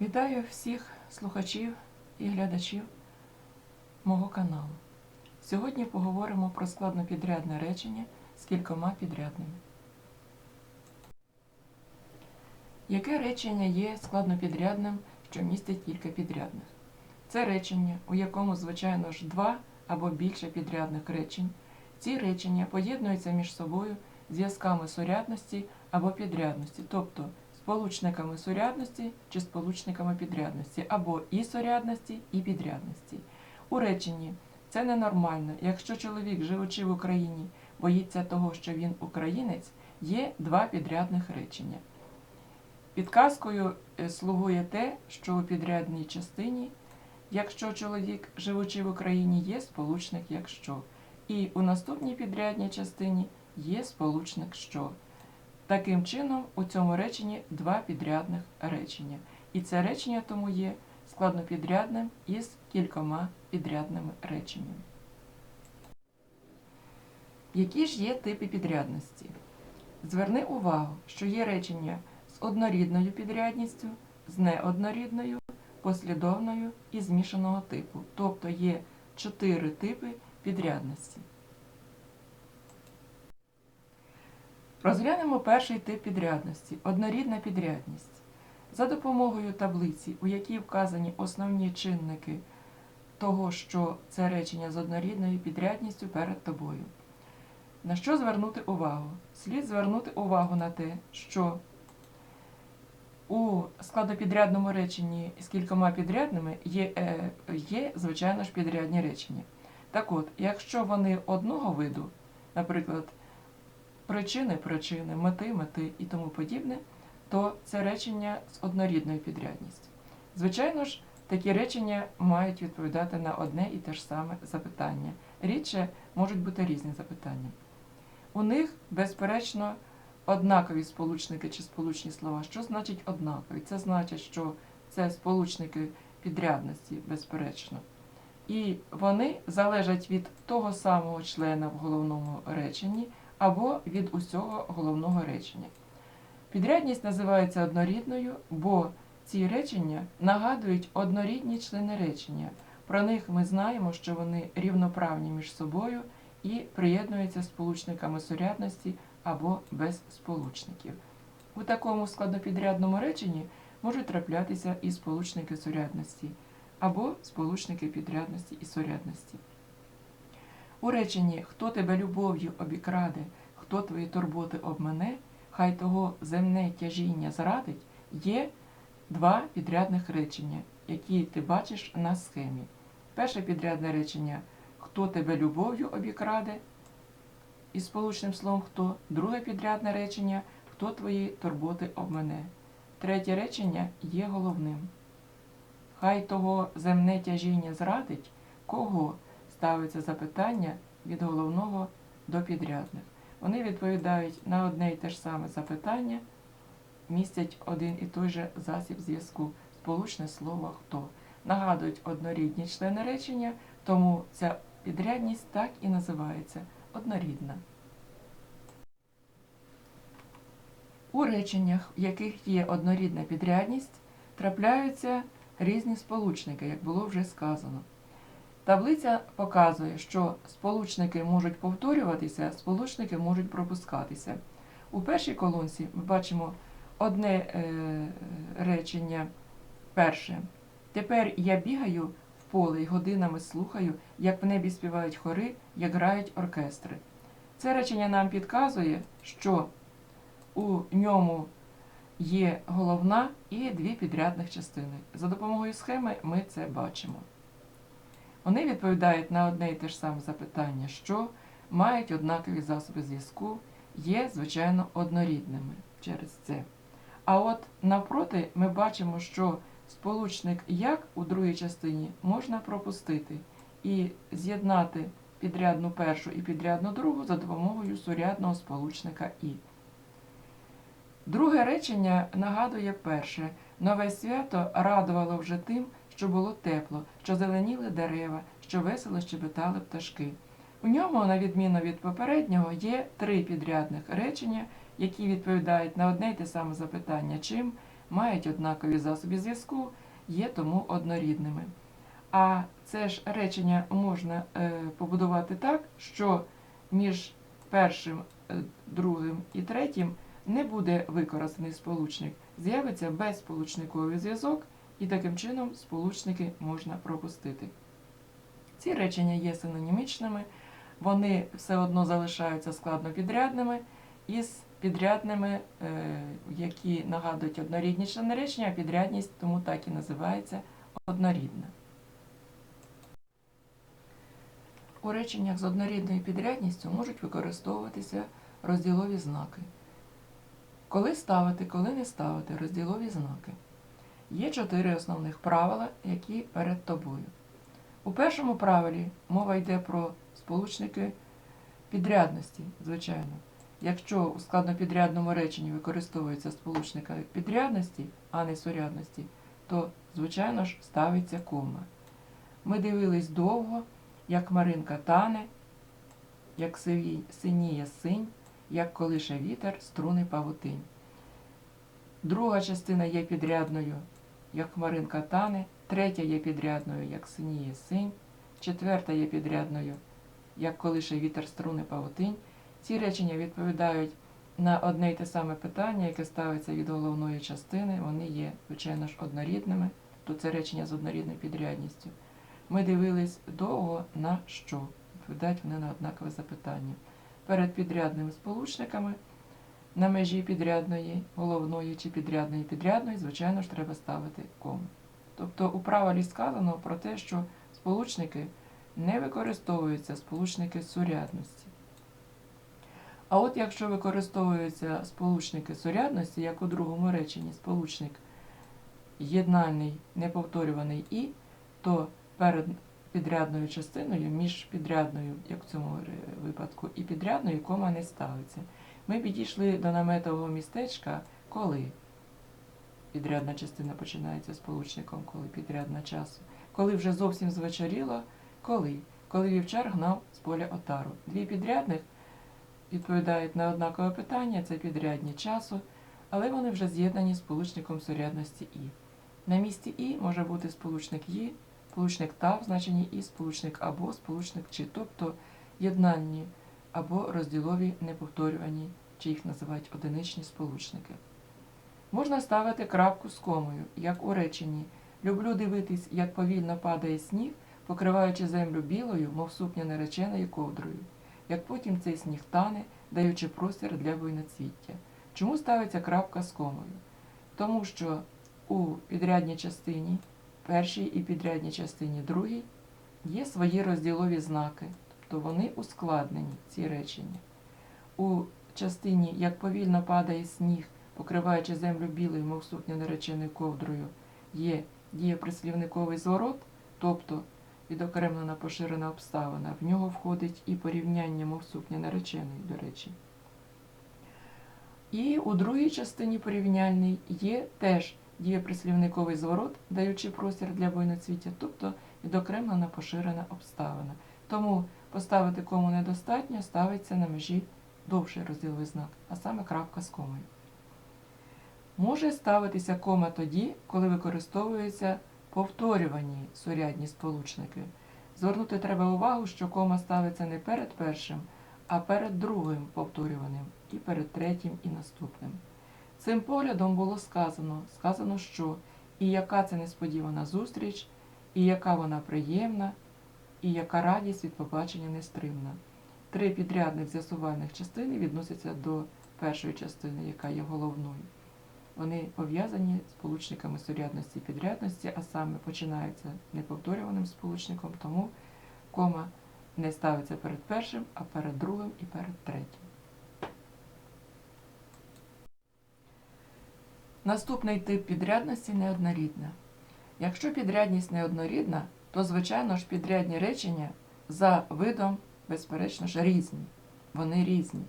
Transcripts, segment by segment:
Вітаю всіх слухачів і глядачів мого каналу. Сьогодні поговоримо про складнопідрядне речення з кількома підрядними. Яке речення є складнопідрядним, що містить кілька підрядних? Це речення, у якому, звичайно ж, два або більше підрядних речень. Ці речення поєднуються між собою зв'язками сурядності або підрядності, тобто сполучниками сурядності чи сполучниками підрядності, або і сурядності, і підрядності. У реченні це ненормально, якщо чоловік, живучи в Україні, боїться того, що він українець, є два підрядних речення. Підказкою е, слугує те, що у підрядній частині, якщо чоловік, живучи в Україні, є сполучник якщо, і у наступній підрядній частині є сполучник що. Таким чином, у цьому реченні два підрядних речення. І це речення тому є складнопідрядним із кількома підрядними реченнями. Які ж є типи підрядності? Зверни увагу, що є речення з однорідною підрядністю, з неоднорідною, послідовною і змішаного типу. Тобто є чотири типи підрядності. Розглянемо перший тип підрядності однорідна підрядність. За допомогою таблиці, у якій вказані основні чинники того, що це речення з однорідною підрядністю перед тобою. На що звернути увагу? Слід звернути увагу на те, що у складопідрядному реченні з кількома підрядними є, е, є, звичайно ж, підрядні речення. Так от, якщо вони одного виду, наприклад, причини причини, мети мети і тому подібне, то це речення з однорідною підрядністю. Звичайно ж, такі речення мають відповідати на одне і те ж саме запитання. Рідше можуть бути різні запитання. У них, безперечно, однакові сполучники чи сполучні слова. Що значить однакові? Це значить, що це сполучники підрядності, безперечно. І вони залежать від того самого члена в головному реченні або від усього головного речення. Підрядність називається однорідною, бо ці речення нагадують однорідні члени речення. Про них ми знаємо, що вони рівноправні між собою і приєднуються сполучниками сурядності або без сполучників. У такому складнопідрядному реченні можуть траплятися і сполучники сурядності або сполучники підрядності і сурядності. У реченні Хто тебе любов'ю обікраде, хто твої турботи обмене, хай того земне тяжіння зрадить, є два підрядних речення, які ти бачиш на схемі. Перше підрядне речення Хто тебе любов'ю обікраде, із сполучним словом хто, друге підрядне речення Хто твої турботи обмене. Третє речення є головним. Хай того земне тяжіння зрадить, кого ставиться запитання від головного до підрядних. Вони відповідають на одне і те ж саме запитання, містять один і той же засіб зв'язку, сполучне слово хто. Нагадують однорідні члени речення, тому ця підрядність так і називається однорідна. У реченнях, в яких є однорідна підрядність, трапляються різні сполучники, як було вже сказано. Таблиця показує, що сполучники можуть повторюватися, сполучники можуть пропускатися. У першій колонці ми бачимо одне е, речення перше. Тепер я бігаю в поле і годинами слухаю, як в небі співають хори, як грають оркестри. Це речення нам підказує, що у ньому є головна і дві підрядних частини. За допомогою схеми ми це бачимо. Вони відповідають на одне і те ж саме запитання, що мають однакові засоби зв'язку, є, звичайно, однорідними через це. А от навпроти ми бачимо, що сполучник як у другій частині можна пропустити і з'єднати підрядну першу і підрядну другу за допомогою сурядного сполучника І. Друге речення нагадує перше. Нове свято радувало вже тим, що було тепло, що зеленіли дерева, що весело щебетали пташки. У ньому, на відміну від попереднього, є три підрядних речення, які відповідають на одне й те саме запитання, чим мають однакові засоби зв'язку, є тому однорідними. А це ж речення можна е, побудувати так, що між першим, е, другим і третім не буде використаний сполучник. З'явиться безсполучниковий зв'язок, і таким чином сполучники можна пропустити. Ці речення є синонімічними, вони все одно залишаються складнопідрядними із підрядними, е, які нагадують однорідні члени речення, а підрядність тому так і називається однорідна. У реченнях з однорідною підрядністю можуть використовуватися розділові знаки. Коли ставити, коли не ставити розділові знаки. Є чотири основних правила, які перед тобою. У першому правилі мова йде про сполучники підрядності, звичайно. Якщо у складнопідрядному реченні використовується сполучника підрядності, а не сурядності, то, звичайно ж, ставиться кома. Ми дивились довго, як Маринка тане, як синіє синь, як колише вітер, струни павутинь. Друга частина є підрядною, як хмаринка тане, третя є підрядною, як синіє синь, четверта є підрядною, як колише вітер струни павутинь. Ці речення відповідають на одне й те саме питання, яке ставиться від головної частини. Вони є, звичайно ж, однорідними, то це речення з однорідною підрядністю. Ми дивились довго на що. Відповідають вони на однакове запитання. Перед підрядними сполучниками на межі підрядної, головної чи підрядної підрядної, звичайно ж, треба ставити кому. Тобто у правилі сказано про те, що сполучники не використовуються сполучники сурядності. А от якщо використовуються сполучники сурядності, як у другому реченні сполучник єднальний, неповторюваний і, то перед підрядною частиною, між підрядною, як в цьому випадку, і підрядною кома не ставиться. Ми підійшли до наметового містечка, коли підрядна частина починається сполучником, коли підрядна часу. Коли вже зовсім звечоріло, коли? Коли вівчар гнав з поля отару. Дві підрядних відповідають на однакове питання, це підрядні часу, але вони вже з'єднані з сполучником сурядності І. На місці І може бути сполучник «ї», сполучник та в значенні І, сполучник або, сполучник чи, тобто єднальні або розділові неповторювані, чи їх називають одиничні сполучники. Можна ставити крапку з комою, як у реченні Люблю дивитись, як повільно падає сніг, покриваючи землю білою, мов сукня нареченою ковдрою, як потім цей сніг тане, даючи простір для буйноцвіття. Чому ставиться крапка з комою? Тому що у підрядній частині, першій і підрядній частині другій, є свої розділові знаки, тобто вони ускладнені, ці речення. У частині, як повільно падає сніг, покриваючи землю білою, мов сукня нареченою ковдрою, є дієприслівниковий зворот, тобто відокремлена поширена обставина, в нього входить і порівняння, мов сукня нареченої, до речі. І у другій частині порівняльній є теж дієприслівниковий зворот, даючи простір для буйноцвіття, тобто відокремлена поширена обставина. Тому поставити кому недостатньо, ставиться на межі довший розділовий знак, а саме крапка з комою. Може ставитися кома тоді, коли використовуються повторювані сурядні сполучники. Звернути треба увагу, що кома ставиться не перед першим, а перед другим повторюваним, і перед третім і наступним. Цим поглядом було сказано, сказано, що і яка це несподівана зустріч, і яка вона приємна, і яка радість від побачення нестримна. Три підрядних з'ясувальних частини відносяться до першої частини, яка є головною. Вони пов'язані сполучниками сурядності і підрядності, а саме починаються неповторюваним сполучником, тому кома не ставиться перед першим, а перед другим і перед третім. Наступний тип підрядності неоднорідна. Якщо підрядність неоднорідна, то, звичайно ж, підрядні речення за видом, безперечно ж, різні. Вони різні.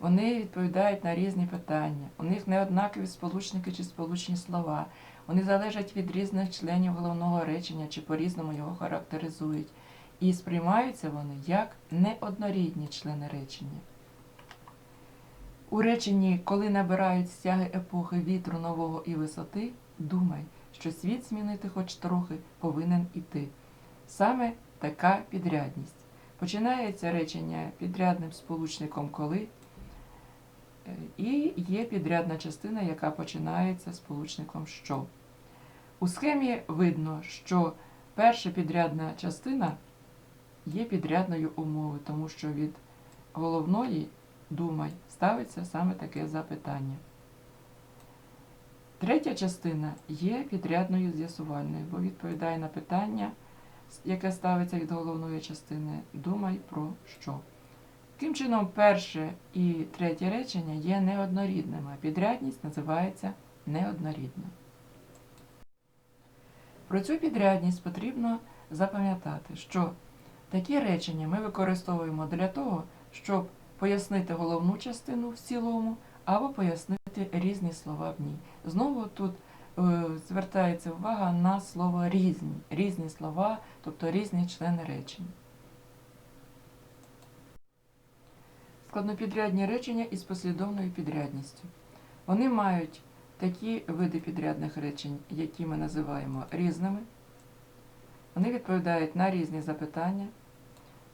Вони відповідають на різні питання. У них не однакові сполучники чи сполучні слова. Вони залежать від різних членів головного речення чи по-різному його характеризують. І сприймаються вони як неоднорідні члени речення. У реченні, коли набирають стяги епохи вітру нового і висоти, думай, що світ змінити хоч трохи повинен іти. Саме така підрядність. Починається речення підрядним сполучником коли, е, і є підрядна частина, яка починається сполучником що. У схемі видно, що перша підрядна частина є підрядною умовою, тому що від головної думай ставиться саме таке запитання. Третя частина є підрядною з'ясувальною, бо відповідає на питання, яке ставиться від головної частини Думай про що. Таким чином, перше і третє речення є неоднорідними, а підрядність називається неоднорідною. Про цю підрядність потрібно запам'ятати, що такі речення ми використовуємо для того, щоб пояснити головну частину в цілому або пояснити різні слова в ній. Знову тут е, звертається увага на слово різні, різні слова, тобто різні члени речень. Складнопідрядні речення із послідовною підрядністю. Вони мають такі види підрядних речень, які ми називаємо різними. Вони відповідають на різні запитання.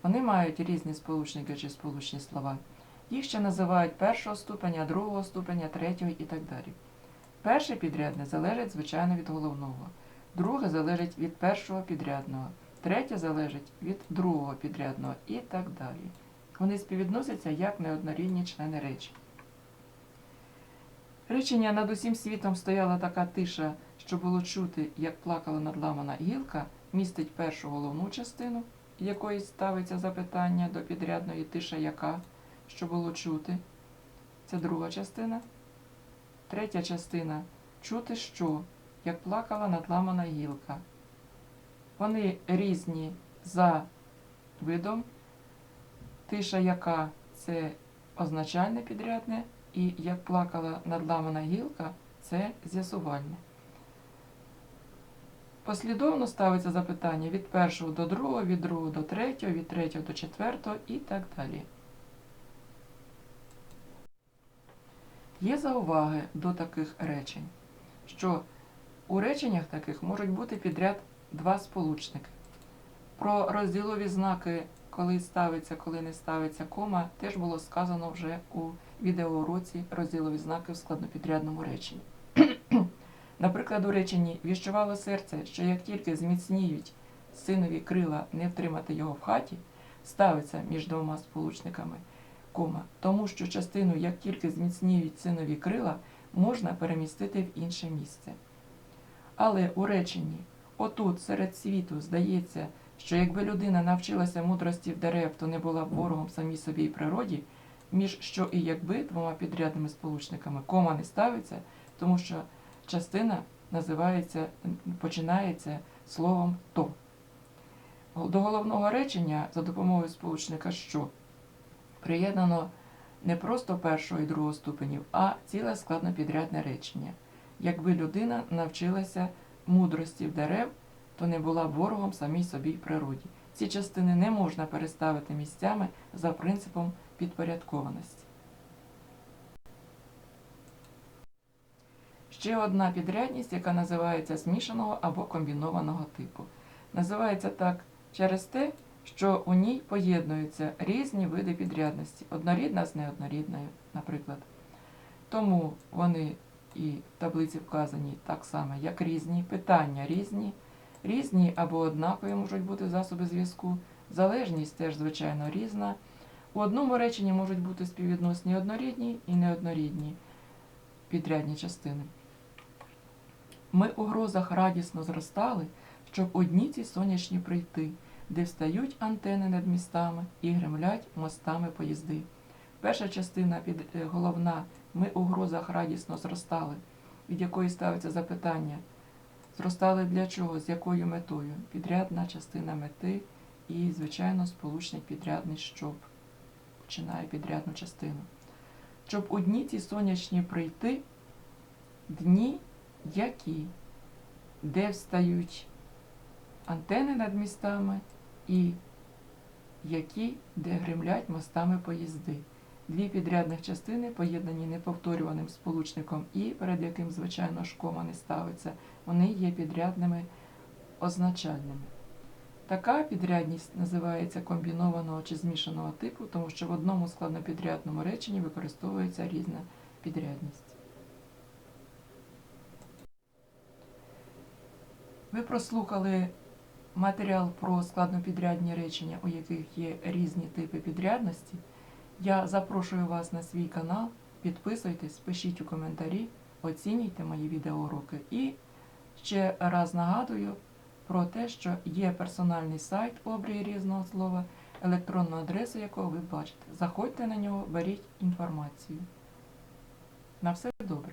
Вони мають різні сполучники чи сполучні слова. Їх ще називають першого ступеня, другого ступеня, третього і так далі. Перше підрядне залежить, звичайно, від головного, друге залежить від першого підрядного, третє залежить від другого підрядного і так далі. Вони співвідносяться як неоднорідні члени речень. Речення над усім світом стояла така тиша, що було чути, як плакала надламана гілка, містить першу головну частину, якої ставиться запитання до підрядної тиша яка, що було чути. Це друга частина. Третя частина чути що, як плакала надламана гілка. Вони різні за видом. Тиша яка це означальне підрядне, і як плакала надламана гілка це з'ясувальне. Послідовно ставиться запитання від першого до другого, від другого до третього, від третього до четвертого і так далі. Є зауваги до таких речень, що у реченнях таких можуть бути підряд два сполучники. Про розділові знаки, коли ставиться, коли не ставиться кома, теж було сказано вже у відеоуроці розділові знаки в складнопідрядному реченні. Наприклад, у реченні віщувало серце, що як тільки зміцніють синові крила не втримати його в хаті, ставиться між двома сполучниками кома, тому що частину, як тільки зміцніють синові крила, можна перемістити в інше місце. Але у реченні отут серед світу здається, що якби людина навчилася мудрості в дерев, то не була б ворогом самій собі і природі, між що і якби двома підрядними сполучниками кома не ставиться, тому що частина називається, починається словом то. До головного речення за допомогою сполучника що приєднано не просто першого і другого ступенів, а ціле складнопідрядне речення. Якби людина навчилася мудрості в дерев, то не була б ворогом самій собі й природі. Ці частини не можна переставити місцями за принципом підпорядкованості. Ще одна підрядність, яка називається змішаного або комбінованого типу. Називається так через те, що у ній поєднуються різні види підрядності, однорідна з неоднорідною, наприклад. Тому вони і в таблиці вказані так само, як різні, питання різні, різні або однакові можуть бути засоби зв'язку, залежність теж, звичайно, різна. У одному реченні можуть бути співвідносні однорідні і неоднорідні підрядні частини. Ми у грозах радісно зростали, щоб одні ці сонячні прийти, де встають антени над містами і гремлять мостами поїзди. Перша частина під е, головна Ми у грозах радісно зростали, від якої ставиться запитання. Зростали для чого, з якою метою? Підрядна частина мети і, звичайно, сполучник підрядний щоб починає підрядну частину. Щоб у дні ці сонячні прийти, дні які, де встають антени над містами і які, де гремлять мостами поїзди. Дві підрядних частини поєднані неповторюваним сполучником і, перед яким, звичайно, ж кома не ставиться, вони є підрядними означальними. Така підрядність називається комбінованого чи змішаного типу, тому що в одному складнопідрядному реченні використовується різна підрядність. Ви прослухали матеріал про складнопідрядні речення, у яких є різні типи підрядності. Я запрошую вас на свій канал. Підписуйтесь, пишіть у коментарі, оцінюйте мої відеоуроки. І ще раз нагадую про те, що є персональний сайт обрії різного слова, електронну адресу якого ви бачите. Заходьте на нього, беріть інформацію. На все добре.